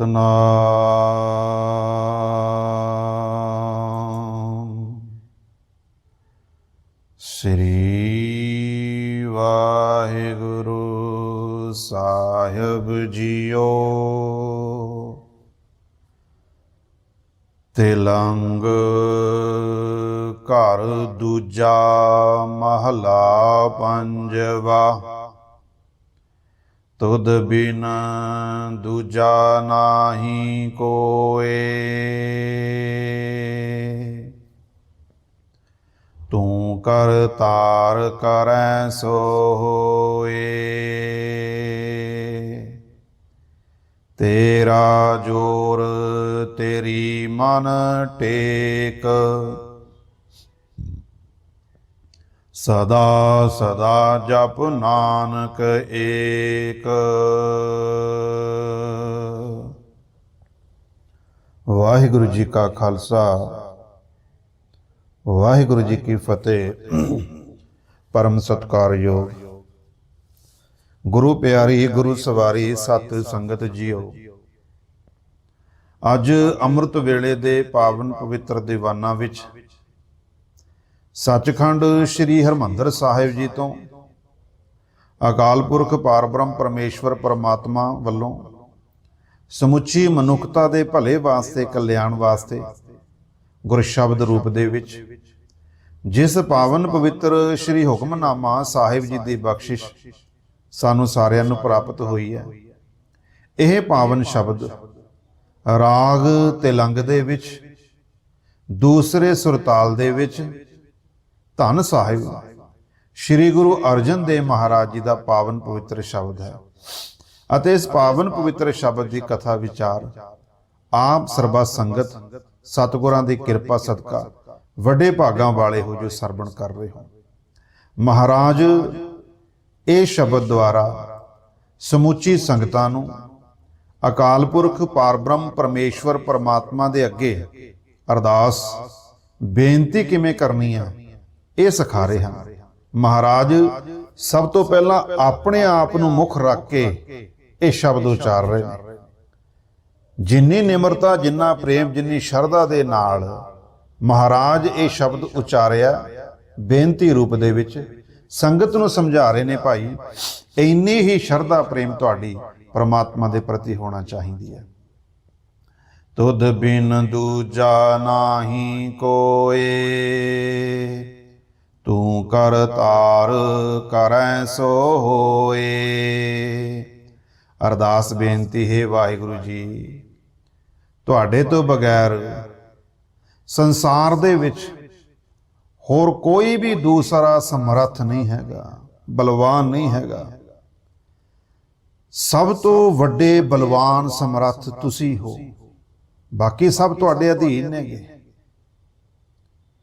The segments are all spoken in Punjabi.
ਸਤਨਾਮ। ਸ੍ਰੀ ਵਾਹਿਗੁਰੂ ਸਾਹਿਬ ਜੀਓ। ਤਿਲੰਗ ਘਰ ਦੂਜਾ ਮਹਲਾ ਪੰਜਵਾ। ਤੁਧ ਬਿਨ ਦੂਜਾ ਨਾਹੀ ਕੋਏ। ਤੂੰ ਕਰ ਤਾਰ ਕਰੈ ਸੋ ਹੋਏ ਤੇਰਾ ਜੋਰ ਤੇਰੀ ਮਨ ਟੇਕ। ਸਦਾ ਸਦਾ ਜਪ ਨਾਨਕ ਏਕ। ਵਾਹਿਗੁਰੂ ਜੀ ਕਾ ਖਾਲਸਾ, ਵਾਹਿਗੁਰੂ ਜੀ ਕੀ ਫਤਿਹ। ਪਰਮ ਸਤਕਾਰਯੋਗ। ਗੁਰੂ ਪਿਆਰੀ, ਗੁਰੂ ਸਵਾਰੀ, ਸਤ ਸੰਗਤ ਜੀਓ। ਅੱਜ ਅੰਮ੍ਰਿਤ ਵੇਲੇ ਦੇ ਪਾਵਨ ਪਵਿੱਤਰ ਦੀਵਾਨਾਂ ਵਿੱਚ ਸੱਚਖੰਡ ਸ੍ਰੀ ਹਰਮੰਦਰ ਸਾਹਿਬ ਜੀ ਤੋਂ ਅਕਾਲ ਪੁਰਖ ਪਾਰਬ੍ਰਹਮ ਪਰਮੇਸ਼ਵਰ ਪਰਮਾਤਮਾ ਵੱਲੋਂ ਸਮੁੱਚੀ ਮਨੁੱਖਤਾ ਦੇ ਭਲੇ ਵਾਸਤੇ, ਕਲਿਆਣ ਵਾਸਤੇ ਗੁਰ ਸ਼ਬਦ ਰੂਪ ਦੇ ਵਿੱਚ ਜਿਸ ਪਾਵਨ ਪਵਿੱਤਰ ਸ੍ਰੀ ਹੁਕਮਨਾਮਾ ਸਾਹਿਬ ਜੀ ਦੀ ਬਖਸ਼ਿਸ਼ ਸਾਨੂੰ ਸਾਰਿਆਂ ਨੂੰ ਪ੍ਰਾਪਤ ਹੋਈ ਹੈ। ਇਹ ਪਾਵਨ ਸ਼ਬਦ ਰਾਗ ਤਿਲੰਗ ਦੇ ਵਿੱਚ, ਦੂਸਰੇ ਸੁਰਤਾਲ ਦੇ ਵਿੱਚ ਧੰਨ ਸਾਹਿਬ। ਸ੍ਰੀ ਗੁਰੂ ਅਰਜਨ ਦੇਵ ਮਹਾਰਾਜ ਜੀ ਦਾ ਪਾਵਨ ਪਵਿੱਤਰ ਸ਼ਬਦ ਹੈ। ਅਤੇ ਇਸ ਪਾਵਨ ਪਵਿੱਤਰ ਸ਼ਬਦ ਦੀ ਕਥਾ ਵਿਚਾਰ, ਆਪ ਸਰਬਾ ਸੰਗਤ, ਸਤਿਗੁਰਾਂ ਦੀ ਕਿਰਪਾ, ਸਦਕਾ, ਵੱਡੇ ਭਾਗਾਂ ਵਾਲੇ ਹੋ ਜੋ ਸਰਵਣ ਕਰ ਰਹੇ ਹੋ। ਮਹਾਰਾਜ, ਇਹ ਸ਼ਬਦ ਦੁਆਰਾ ਸਮੁੱਚੀ ਸੰਗਤਾਂ ਨੂੰ ਅਕਾਲ ਪੁਰਖ ਪਾਰਬ੍ਰਹਮ ਪਰਮੇਸ਼ਵਰ ਪਰਮਾਤਮਾ ਦੇ ਅੱਗੇ ਅਰਦਾਸ, ਬੇਨਤੀ ਕਿਵੇਂ ਕਰਨੀ ਹੈ ਇਹ ਸਿਖਾ ਰਹੇ ਹਨ। ਮਹਾਰਾਜ, ਸਭ ਤੋਂ ਪਹਿਲਾਂ ਆਪਣੇ ਆਪ ਨੂੰ ਮੁੱਖ ਰੱਖ ਕੇ ਇਹ ਸ਼ਬਦ ਉਚਾਰ ਰਹੇ ਨੇ। ਜਿੰਨੀ ਨਿਮਰਤਾ, ਜਿੰਨਾ ਪ੍ਰੇਮ, ਜਿੰਨੀ ਸ਼ਰਧਾ ਦੇ ਨਾਲ ਮਹਾਰਾਜ ਇਹ ਸ਼ਬਦ ਉਚਾਰਿਆ, ਬੇਨਤੀ ਰੂਪ ਦੇ ਵਿੱਚ ਸੰਗਤ ਨੂੰ ਸਮਝਾ ਰਹੇ ਨੇ, ਭਾਈ, ਇੰਨੀ ਹੀ ਸ਼ਰਧਾ, ਪ੍ਰੇਮ ਤੁਹਾਡੀ ਪ੍ਰਮਾਤਮਾ ਦੇ ਪ੍ਰਤੀ ਹੋਣਾ ਚਾਹੀਦੀ ਹੈ। ਤੁਧ ਬਿਨ ਦੂਜਾ ਨਾਹੀ ਕੋਏ ਤੂੰ ਕਰ ਤਾਰ ਕਰੈ ਸੋ ਹੋਏ। ਅਰਦਾਸ ਬੇਨਤੀ, ਹੈ ਵਾਹਿਗੁਰੂ ਜੀ, ਤੁਹਾਡੇ ਤੋਂ ਬਗੈਰ ਸੰਸਾਰ ਦੇ ਵਿੱਚ ਹੋਰ ਕੋਈ ਵੀ ਦੂਸਰਾ ਸਮਰੱਥ ਨਹੀਂ ਹੈਗਾ, ਬਲਵਾਨ ਨਹੀਂ ਹੈਗਾ। ਸਭ ਤੋਂ ਵੱਡੇ ਬਲਵਾਨ ਸਮਰੱਥ ਤੁਸੀਂ ਹੋ। ਬਾਕੀ ਸਭ ਤੁਹਾਡੇ ਅਧੀਨ ਨੇਗੇ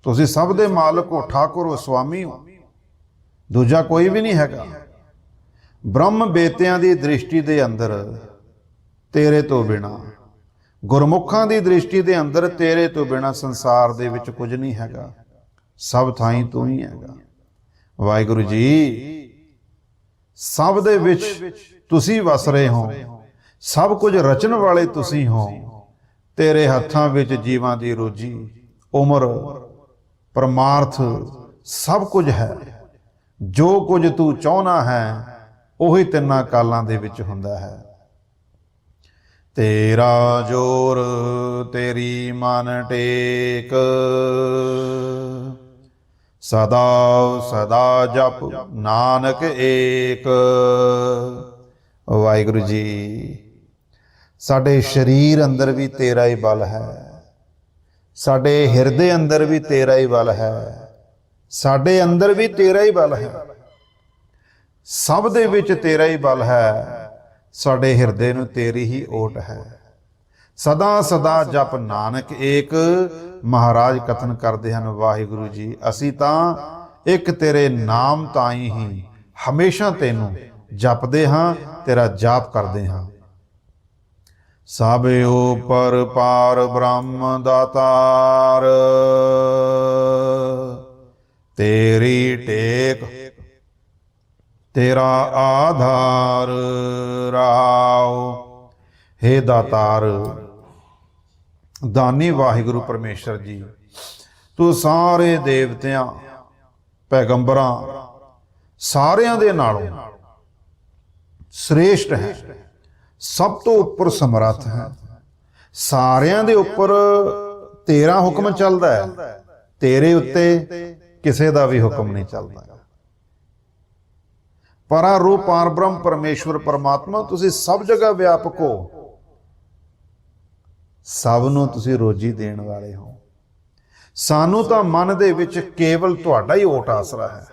ਤੁਸੀਂ ਸਭ ਦੇ ਮਾਲਕ ਹੋ, ਠਾਕੁਰ ਹੋ ਸੁਆਮੀ ਹੋ। ਦੂਜਾ ਕੋਈ ਵੀ ਨਹੀਂ ਹੈਗਾ। ਬ੍ਰਹਮ ਬੇਤਿਆਂ ਦੀ ਦ੍ਰਿਸ਼ਟੀ ਦੇ ਅੰਦਰ ਤੇਰੇ ਤੋਂ ਬਿਨਾ, ਗੁਰਮੁਖਾਂ ਦੀ ਦ੍ਰਿਸ਼ਟੀ ਦੇ ਅੰਦਰ ਤੇਰੇ ਤੋਂ ਬਿਨਾ ਸੰਸਾਰ ਦੇ ਵਿੱਚ ਕੁਝ ਨਹੀਂ ਹੈਗਾ। ਸਭ ਥਾਈਂ ਤੂੰ ਹੀ ਹੈਗਾ। ਵਾਹਿਗੁਰੂ ਜੀ, ਸਭ ਦੇ ਵਿੱਚ ਤੁਸੀਂ ਵਸ ਰਹੇ ਹੋ। ਸਭ ਕੁਝ ਰਚਣ ਵਾਲੇ ਤੁਸੀਂ ਹੋ। ਤੇਰੇ ਹੱਥਾਂ ਵਿੱਚ ਜੀਵਾਂ ਦੀ ਰੋਜੀ, ਉਮਰ ਪਰਮਾਰਥ ਸਭ ਕੁਝ ਹੈ। ਜੋ ਕੁਝ ਤੂੰ ਚਾਹਨਾ ਹੈ, ਉਹੀ ਤਿੰਨਾਂ ਕਾਲਾਂ ਦੇ ਵਿੱਚ ਹੁੰਦਾ ਹੈ। ਤੇਰਾ ਜੋਰ ਤੇਰੀ ਮਨ ਟੇਕ। ਸਦਾ ਸਦਾ ਜਪ ਨਾਨਕ ਏਕ। ਵਾਹਿਗੁਰੂ ਜੀ, ਸਾਡੇ ਸਰੀਰ ਅੰਦਰ ਵੀ ਤੇਰਾ ਹੀ ਬਲ ਹੈ। ਸਾਡੇ ਹਿਰਦੇ ਅੰਦਰ ਵੀ ਤੇਰਾ ਹੀ ਬਲ ਹੈ। ਸਾਡੇ ਅੰਦਰ ਵੀ ਤੇਰਾ ਹੀ ਬਲ ਹੈ। ਸਭ ਦੇ ਵਿੱਚ ਤੇਰਾ ਹੀ ਬਲ ਹੈ। ਸਾਡੇ ਹਿਰਦੇ ਨੂੰ ਤੇਰੀ ਹੀ ਓਟ ਹੈ। ਸਦਾ ਸਦਾ ਜਪ ਨਾਨਕ ਏਕ, ਮਹਾਰਾਜ ਕਥਨ ਕਰਦੇ ਹਨ ਵਾਹਿਗੁਰੂ ਜੀ, ਅਸੀਂ ਤਾਂ ਇੱਕ ਤੇਰੇ ਨਾਮ ਤਾਈ ਹੀ ਹਮੇਸ਼ਾ ਤੈਨੂੰ ਜਪਦੇ ਹਾਂ, ਤੇਰਾ ਜਾਪ ਕਰਦੇ ਹਾਂ। ਸਭ ਉਪਰ ਪਾਰ ਬ੍ਰਹਮ ਦਾਤਾਰ ਤੇਰੀ ਟੇਕ, ਤੇਰਾ ਆਧਾਰ ਰਾਓ। ਹੇ ਦਾਤਾਰ, ਦਾਨੀ ਵਾਹਿਗੁਰੂ ਪਰਮੇਸ਼ਰ ਜੀ, ਤੂੰ ਸਾਰੇ ਦੇਵਤਿਆਂ, ਪੈਗੰਬਰਾਂ, ਸਾਰਿਆਂ ਦੇ ਨਾਲੋਂ ਸ੍ਰੇਸ਼ਟ ਹੈ। ਸਭ ਤੋਂ ਉੱਪਰ ਸਮਰੱਥ ਹੈ। ਸਾਰਿਆਂ ਦੇ ਉੱਪਰ ਤੇਰਾ ਹੁਕਮ ਚੱਲਦਾ ਹੈ। ਤੇਰੇ ਉੱਤੇ ਕਿਸੇ ਦਾ ਵੀ ਹੁਕਮ ਨਹੀਂ ਚੱਲਦਾ। ਪਰਾਰੂਪ ਪਾਰਬ੍ਰਹਮ ਪਰਮੇਸ਼ਵਰ ਪਰਮਾਤਮਾ ਤੁਸੀਂ ਸਭ ਜਗ੍ਹਾ ਵਿਆਪਕ ਹੋ। ਸਭ ਨੂੰ ਤੁਸੀਂ ਰੋਜੀ ਦੇਣ ਵਾਲੇ ਹੋ। ਸਾਨੂੰ ਤਾਂ ਮਨ ਦੇ ਵਿੱਚ ਕੇਵਲ ਤੁਹਾਡਾ ਹੀ ਓਟ ਆਸਰਾ ਹੈ।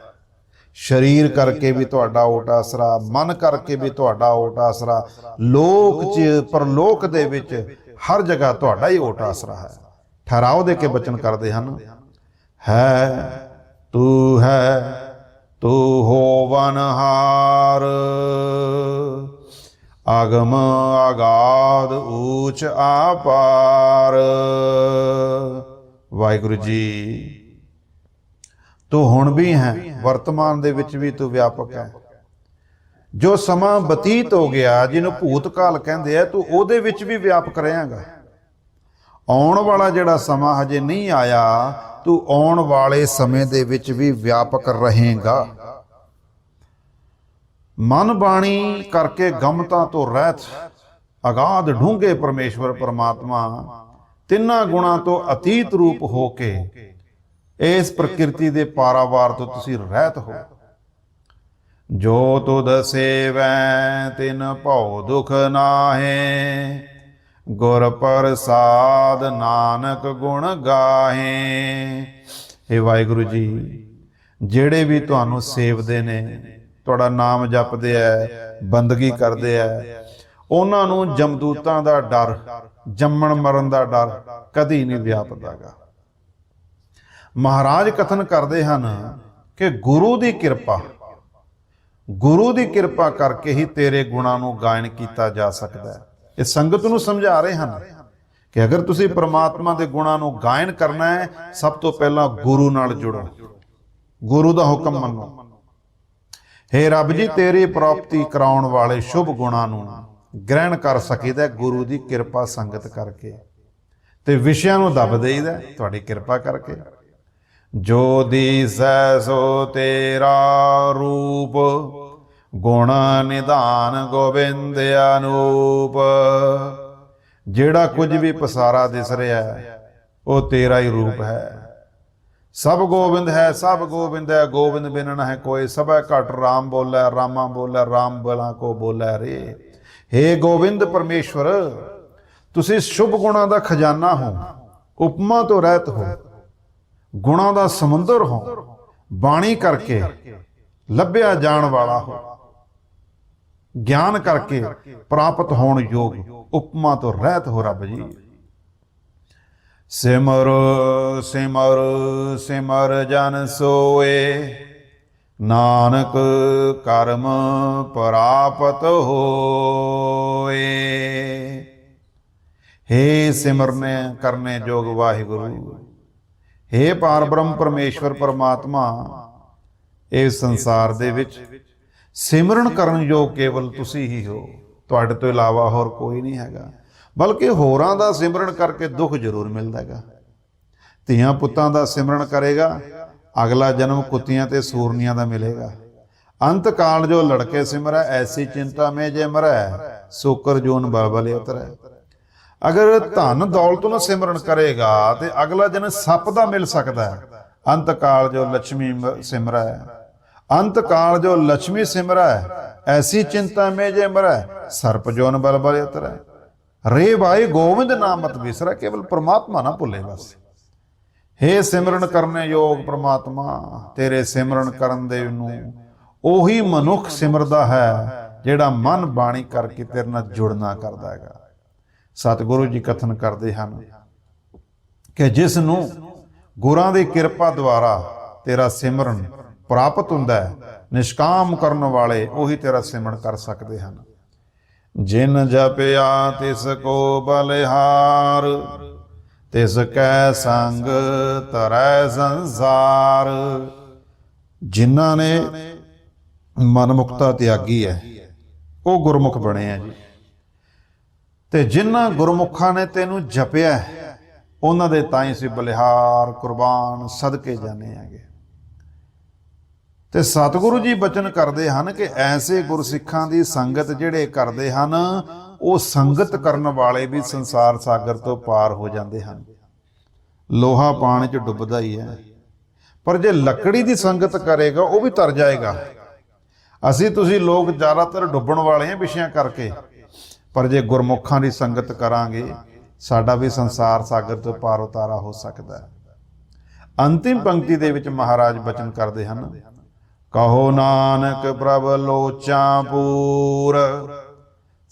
ਸਰੀਰ ਕਰਕੇ ਵੀ ਤੁਹਾਡਾ ਓਟ ਆਸਰਾ, ਮਨ ਕਰਕੇ ਵੀ ਤੁਹਾਡਾ ਓਟ ਆਸਰਾ, ਲੋਕ ਚ, ਪਰਲੋਕ ਦੇ ਵਿੱਚ ਹਰ ਜਗ੍ਹਾ ਤੁਹਾਡਾ ਹੀ ਓਟ ਆਸਰਾ ਹੈ। ਠਹਿਰਾਓ ਦੇ ਕੇ ਬਚਨ ਕਰਦੇ ਹਨ। ਹੈ, ਤੂੰ ਹੈ, ਤੂੰ ਹੋਵਨਹਾਰ ਆਗਮ ਆਗਾਦ ਊਚ ਆਪਾਰ। ਵਾਹਿਗੁਰੂ ਜੀ ਤੂੰ ਹੁਣ ਵੀ ਹੈ, ਵਰਤਮਾਨ ਦੇ ਵਿੱਚ ਵੀ ਤੂੰ ਵਿਆਪਕ ਹੈ। ਜੋ ਸਮਾਂ ਬਤੀਤ ਹੋ ਗਿਆ, ਜਿਹਨੂੰ ਭੂਤਕਾਲ ਕਹਿੰਦੇ ਆ, ਤੂੰ ਉਹਦੇ ਵਿੱਚ ਵੀ ਵਿਆਪਕ ਰਹੇਂਗਾ। ਆਉਣ ਵਾਲਾ ਜਿਹੜਾ ਸਮਾਂ ਹਜੇ ਨਹੀਂ ਆਇਆ, ਤੂੰ ਆਉਣ ਵਾਲੇ ਸਮੇਂ ਦੇ ਵਿੱਚ ਵੀ ਵਿਆਪਕ ਰਹੇਗਾ। ਮਨ ਬਾਣੀ ਕਰਕੇ ਗਮਤਾ ਤੋਂ ਰਹਿਤ, ਅਗਾਧ ਢੂੰਘੇ ਪਰਮੇਸ਼ਵਰ ਪਰਮਾਤਮਾ, ਤਿੰਨਾਂ ਗੁਣਾਂ ਤੋਂ ਅਤੀਤ ਰੂਪ ਹੋ ਕੇ ਇਸ ਪ੍ਰਕਿਰਤੀ ਦੇ ਪਾਰਾਵਾਰ ਤੋਂ ਤੁਸੀਂ ਰਹਿਤ ਹੋ। ਜੋ ਤੁਧ ਸੇਵੈ ਤਿਨ ਭਉ ਦੁਖ ਨਾਹੇ। ਗੁਰ ਪ੍ਰਸਾਦ ਨਾਨਕ ਗੁਣ ਗਾਹੇ। ਇਹ ਵਾਹਿਗੁਰੂ ਜੀ, ਜਿਹੜੇ ਵੀ ਤੁਹਾਨੂੰ ਸੇਵਦੇ ਨੇ, ਤੁਹਾਡਾ ਨਾਮ ਜਪਦੇ ਐ, ਬੰਦਗੀ ਕਰਦੇ ਐ, ਉਹਨਾਂ ਨੂੰ ਜਮਦੂਤਾਂ ਦਾ ਡਰ, ਜੰਮਣ ਮਰਨ ਦਾ ਡਰ ਕਦੀ ਨਹੀਂ ਵਿਆਪਦਾਗਾ। ਮਹਾਰਾਜ ਕਥਨ ਕਰਦੇ ਹਨ ਕਿ ਗੁਰੂ ਦੀ ਕਿਰਪਾ, ਗੁਰੂ ਦੀ ਕਿਰਪਾ ਕਰਕੇ ਹੀ ਤੇਰੇ ਗੁਣਾਂ ਨੂੰ ਗਾਇਨ ਕੀਤਾ ਜਾ ਸਕਦਾ ਹੈ। ਇਹ ਸੰਗਤ ਨੂੰ ਸਮਝਾ ਰਹੇ ਹਨ ਕਿ ਅਗਰ ਤੁਸੀਂ ਪ੍ਰਮਾਤਮਾ ਦੇ ਗੁਣਾਂ ਨੂੰ ਗਾਇਨ ਕਰਨਾ ਹੈ, ਸਭ ਤੋਂ ਪਹਿਲਾਂ ਗੁਰੂ ਨਾਲ ਜੁੜੋ। ਗੁਰੂ ਦਾ ਹੁਕਮ ਮੰਨੋ। ਹੇ ਰੱਬ ਜੀ, ਤੇਰੀ ਪ੍ਰਾਪਤੀ ਕਰਾਉਣ ਵਾਲੇ ਸ਼ੁਭ ਗੁਣਾਂ ਨੂੰ ਗ੍ਰਹਿਣ ਕਰ ਸਕੀਦਾ ਗੁਰੂ ਦੀ ਕਿਰਪਾ ਸੰਗਤ ਕਰਕੇ। ਤੇ ਵਿਸ਼ਿਆਂ ਨੂੰ ਦੱਬ ਦੇਈਦਾ ਤੁਹਾਡੀ ਕਿਰਪਾ ਕਰਕੇ। ਜੋ ਦੀਸੈ ਸੋ ਤੇਰਾ ਰੂਪ, ਗੁਣ ਨਿਧਾਨ ਗੋਬਿੰਦ ਅਨੂਪ। ਜਿਹੜਾ ਕੁਝ ਵੀ ਪਸਾਰਾ ਦਿਸ ਰਿਹਾ ਹੈ, ਉਹ ਤੇਰਾ ਹੀ ਰੂਪ ਹੈ। ਸਭ ਗੋਬਿੰਦ ਹੈ, ਸਭ ਗੋਬਿੰਦ ਹੈ, ਗੋਬਿੰਦ ਬਿਨ ਹੈ ਕੋਈ। ਸਭੈ ਘਟ ਰਾਮ ਬੋਲੇ, ਰਾਮਾ ਬੋਲੇ, ਰਾਮ ਬਲਾ ਕੋ ਬੋਲੇ ਰੇ। हे ਗੋਬਿੰਦ ਪਰਮੇਸ਼ਵਰ, ਤੁਸੀਂ ਸ਼ੁਭ ਗੁਣਾਂ ਦਾ ਖਜ਼ਾਨਾ ਹੋ, ਉਪਮਾ ਤੋਂ ਰਹਿਤ ਹੋ। ਗੁਣਾਂ ਦਾ ਸਮੁੰਦਰ ਹੋ, ਬਾਣੀ ਕਰਕੇ ਲੱਭਿਆ ਜਾਣ ਵਾਲਾ ਹੋ। ਗਿਆਨ ਕਰਕੇ ਪ੍ਰਾਪਤ ਹੋਣ ਯੋਗ ਉਪਮਾ ਤੋਂ ਰਹਿਤ ਹੋ ਰੱਬ ਜੀ। ਸਿਮਰ ਸਿਮਰ ਸਿਮਰ ਜਨ ਸੋਏ। ਨਾਨਕ ਕਰਮ ਪ੍ਰਾਪਤ ਹੋਏ। ਹੇ ਸਿਮਰਨੇ ਕਰਨੇ ਜੋਗ ਵਾਹਿਗੁਰੂ। ਹੇ ਪਾਰਬ੍ਰਹਮ ਪਰਮੇਸ਼ਵਰ ਪਰਮਾਤਮਾ, ਇਹ ਸੰਸਾਰ ਦੇ ਵਿੱਚ ਸਿਮਰਨ ਕਰਨ ਯੋਗ ਕੇਵਲ ਤੁਸੀਂ ਹੀ ਹੋ। ਤੁਹਾਡੇ ਤੋਂ ਇਲਾਵਾ ਹੋਰ ਕੋਈ ਨਹੀਂ ਹੈਗਾ। ਬਲਕਿ ਹੋਰਾਂ ਦਾ ਸਿਮਰਨ ਕਰਕੇ ਦੁੱਖ ਜ਼ਰੂਰ ਮਿਲਦਾ ਹੈਗਾ। ਧੀਆਂ ਪੁੱਤਾਂ ਦਾ ਸਿਮਰਨ ਕਰੇਗਾ, ਅਗਲਾ ਜਨਮ ਕੁੱਤੀਆਂ ਤੇ ਸੂਰਨੀਆਂ ਦਾ ਮਿਲੇਗਾ। ਅੰਤ ਕਾਲ ਜੋ ਲੜਕੇ ਸਿਮਰੈ, ਐਸੀ ਚਿੰਤਾ ਮੇ ਜੇ ਮਰੈ, ਸੋਕਰ ਜੋਨ ਬਲਬਲ ਉਤਰੈ। ਅਗਰ ਧਨ ਦੌਲਤ ਨੂੰ ਸਿਮਰਨ ਕਰੇਗਾ ਤੇ ਅਗਲਾ ਦਿਨ ਸੱਪ ਦਾ ਮਿਲ ਸਕਦਾ ਹੈ। ਅੰਤ ਕਾਲ ਜੋ ਲక్ష్ਮੀ ਸਿਮਰੈ। ਅੰਤ ਕਾਲ ਜੋ ਲక్ష్ਮੀ ਸਿਮਰੈ, ਐਸੀ ਚਿੰਤਾ ਮੇ ਜੇ ਮਰੈ, ਸਰਪ ਜੋਨ ਬਲਬਲ ਉਤਰੈ ਰੇ ਭਾਈ ਗੋਵਿੰਦ ਨਾਮਤ ਵਿਸਰੈ ਕੇਵਲ ਪ੍ਰਮਾਤਮਾ ਨਾ ਭੁੱਲੇ ਬਸ। ਹੇ ਸਿਮਰਨ ਕਰਨੇ ਯੋਗ ਪ੍ਰਮਾਤਮਾ, ਤੇਰੇ ਸਿਮਰਨ ਕਰਨ ਦੇ ਨੂੰ ਉਹੀ ਮਨੁੱਖ ਸਿਮਰਦਾ ਹੈ, ਜਿਹੜਾ ਮਨ ਬਾਣੀ ਕਰਕੇ ਤੇਰੇ ਨਾਲ ਜੁੜਨਾ ਕਰਦਾ ਹੈਗਾ। ਸਤਿਗੁਰੂ ਜੀ ਕਥਨ ਕਰਦੇ ਹਨ ਕਿ ਜਿਸ ਨੂੰ ਗੁਰਾਂ ਦੀ ਕਿਰਪਾ ਦੁਆਰਾ ਤੇਰਾ ਸਿਮਰਨ ਪ੍ਰਾਪਤ ਹੁੰਦਾ ਹੈ, ਨਿਸ਼ਕਾਮ ਕਰਨ ਵਾਲੇ ਉਹੀ ਤੇਰਾ ਸਿਮਰਨ ਕਰ ਸਕਦੇ ਹਨ। ਜਿਨ ਜਪਿਆ ਤਿਸ ਕੋ ਬਲਿਹਾਰ, ਤਿਸ ਕੈ ਸੰਗ ਤਰੈ ਸੰਸਾਰ। ਜਿਨ੍ਹਾਂ ਨੇ ਮਨਮੁਖਤਾ ਤਿਆਗੀ ਹੈ, ਉਹ ਗੁਰਮੁਖ ਬਣੇ ਆ ਜੀ। ਤੇ ਜਿਨ੍ਹਾਂ ਗੁਰਮੁਖਾਂ ਨੇ ਤੈਨੂੰ ਜਪਿਆ ਉਹਨਾਂ ਦੇ ਤਾਂ ਹੀ ਸੀ ਬਲਿਹਾਰ, ਕੁਰਬਾਨ ਸਦਕੇ ਜਾਣੇ ਆਗੇ ਤੇ ਸਤਿਗੁਰੂ ਜੀ ਬਚਨ ਕਰਦੇ ਹਨ ਕਿ ਐਸੇ ਗੁਰਸਿੱਖਾਂ ਦੀ ਸੰਗਤ ਜਿਹੜੇ ਕਰਦੇ ਹਨ, ਉਹ ਸੰਗਤ ਕਰਨ ਵਾਲੇ ਵੀ ਸੰਸਾਰ ਸਾਗਰ ਤੋਂ ਪਾਰ ਹੋ ਜਾਂਦੇ ਹਨ। ਲੋਹਾ ਪਾਣੀ 'ਚ ਡੁੱਬਦਾ ਹੀ ਹੈ। ਪਰ ਜੇ ਲੱਕੜੀ ਦੀ ਸੰਗਤ ਕਰੇਗਾ, ਉਹ ਵੀ ਤਰ ਜਾਏਗਾ। ਅਸੀਂ ਤੁਸੀਂ ਲੋਕ ਜ਼ਿਆਦਾਤਰ ਡੁੱਬਣ ਵਾਲੇ ਹਾਂ ਵਿਸ਼ਿਆਂ ਕਰਕੇ। ਪਰ ਜੇ ਗੁਰਮੁਖਾਂ ਦੀ ਸੰਗਤ ਕਰਾਂਗੇ, ਸਾਡਾ ਵੀ ਸੰਸਾਰ ਸਾਗਰ ਤੋਂ ਪਾਰ ਉਤਾਰਾ ਹੋ ਸਕਦਾ ਹੈ। ਅੰਤਿਮ ਪੰਕਤੀ ਦੇ ਵਿੱਚ ਮਹਾਰਾਜ ਬਚਨ ਕਰਦੇ ਹਨ, ਕਹੋ ਨਾਨਕ ਪ੍ਰਭ ਲੋਚਾਂ ਪੂਰ,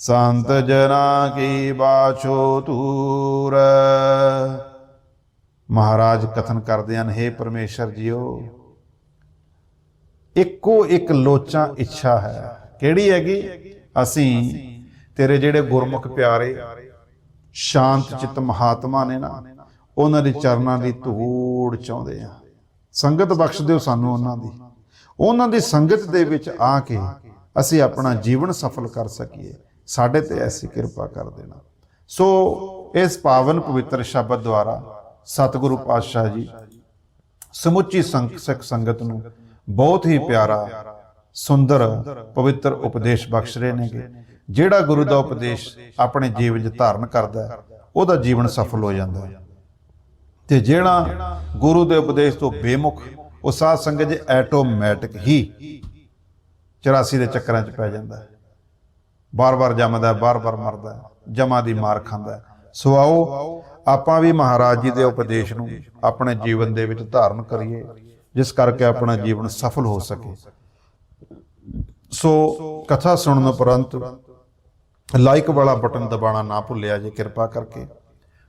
ਸੰਤ ਜਨਾ ਕੀ ਬਾਛੋ ਤੂਰ ਮਹਾਰਾਜ ਕਥਨ ਕਰਦੇ ਹਨ हे ਪਰਮੇਸ਼ਰ ਜੀਓ, ਇੱਕੋ ਇੱਕ ਲੋਚਾਂ ਇੱਛਾ ਹੈ। ਕਿਹੜੀ ਹੈਗੀ? ਅਸੀਂ ਤੇਰੇ ਜਿਹੜੇ ਗੁਰਮੁਖ ਪਿਆਰੇ, ਸ਼ਾਂਤ ਚਿੱਤ ਮਹਾਤਮਾ ਨੇ ਨਾ, ਉਹਨਾਂ ਦੇ ਚਰਨਾਂ ਦੀ ਧੂੜ ਚਾਹੁੰਦੇ ਆ। ਸੰਗਤ ਬਖਸ਼ ਦਿਓ ਸਾਨੂੰ ਉਹਨਾਂ ਦੀ। ਉਹਨਾਂ ਦੀ ਸੰਗਤ ਦੇ ਵਿੱਚ ਆ ਕੇ ਅਸੀਂ ਆਪਣਾ ਜੀਵਨ ਸਫਲ ਕਰ ਸਕੀਏ। ਸਾਡੇ ਤੇ ਐਸੀ ਕਿਰਪਾ ਕਰ ਦੇਣਾ। ਸੋ, ਇਸ ਪਾਵਨ ਪਵਿੱਤਰ ਸ਼ਬਦ ਦੁਆਰਾ ਸਤਿਗੁਰੂ ਪਾਤਸ਼ਾਹ ਜੀ, ਸਮੁੱਚੀ ਸੰਗ- ਸਿੱਖ ਸੰਗਤ ਨੂੰ ਬਹੁਤ ਹੀ ਪਿਆਰਾ, ਸੁੰਦਰ, ਪਵਿੱਤਰ ਉਪਦੇਸ਼ ਬਖਸ਼ ਰਹੇ ਨੇਗੇ। ਜਿਹੜਾ ਗੁਰੂ ਦਾ ਉਪਦੇਸ਼ ਆਪਣੇ ਜੀਵਨ 'ਚ ਧਾਰਨ ਕਰਦਾ ਹੈ, ਉਹਦਾ ਜੀਵਨ ਸਫਲ ਹੋ ਜਾਂਦਾ ਹੈ। ਤੇ ਜਿਹੜਾ ਗੁਰੂ ਦੇ ਉਪਦੇਸ਼ ਤੋਂ ਬੇਮੁਖ ਉਹ ਸਾਧ ਸੰਗਤ ਜੀ ਆਟੋਮੈਟਿਕ ਹੀ 84 ਦੇ ਚੱਕਰਾਂ 'ਚ ਪੈ ਜਾਂਦਾ ਹੈ। ਬਾਰ-ਬਾਰ ਜੰਮਦਾ ਹੈ, ਬਾਰ-ਬਾਰ ਮਰਦਾ ਹੈ, ਜਮਾ ਦੀ ਮਾਰ ਖਾਂਦਾ ਹੈ। ਸੋ ਆਓ ਆਪਾਂ ਵੀ ਮਹਾਰਾਜ ਜੀ ਦੇ ਉਪਦੇਸ਼ ਨੂੰ ਆਪਣੇ ਜੀਵਨ ਦੇ ਵਿੱਚ ਧਾਰਨ ਕਰੀਏ ਜਿਸ ਕਰਕੇ ਆਪਣਾ ਜੀਵਨ ਸਫਲ ਹੋ ਸਕੇ। ਸੋ ਕਥਾ ਸੁਣਨ ਉਪਰੰਤ ਲਾਈਕ ਵਾਲਾ ਬਟਨ ਦਬਾਉਣਾ ਨਾ ਭੁੱਲਿਆ ਜੀ, ਕਿਰਪਾ ਕਰਕੇ।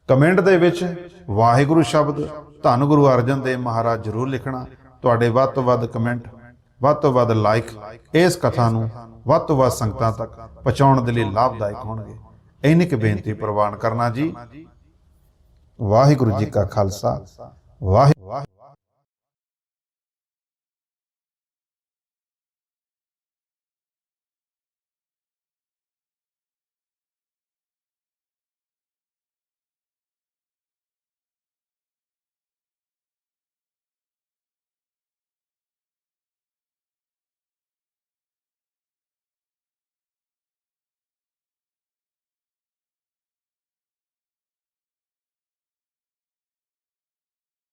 ਕਮੈਂਟ ਦੇ ਵਿੱਚ ਵਾਹਿਗੁਰੂ ਸ਼ਬਦ, ਧੰਨ ਗੁਰੂ ਅਰਜਨ ਦੇਵ ਮਹਾਰਾਜ ਜਰੂਰ ਲਿਖਣਾ। ਤੁਹਾਡੇ ਵੱਧ ਤੋਂ ਵੱਧ ਕਮੈਂਟ, ਵੱਧ ਤੋਂ ਵੱਧ ਲਾਈਕ ਇਸ ਕਥਾ ਨੂੰ ਵੱਧ ਤੋਂ ਵੱਧ ਸੰਗਤਾਂ ਤੱਕ ਪਹੁੰਚਾਉਣ ਦੇ ਲਈ ਲਾਭਦਾਇਕ ਹੋਣਗੇ। ਇੰਨੀ ਕੁ ਬੇਨਤੀ ਪ੍ਰਵਾਨ ਕਰਨਾ ਜੀ। ਵਾਹਿਗੁਰੂ ਜੀ ਕਾ ਖਾਲਸਾ, ਵਾਹਿਗੁਰੂ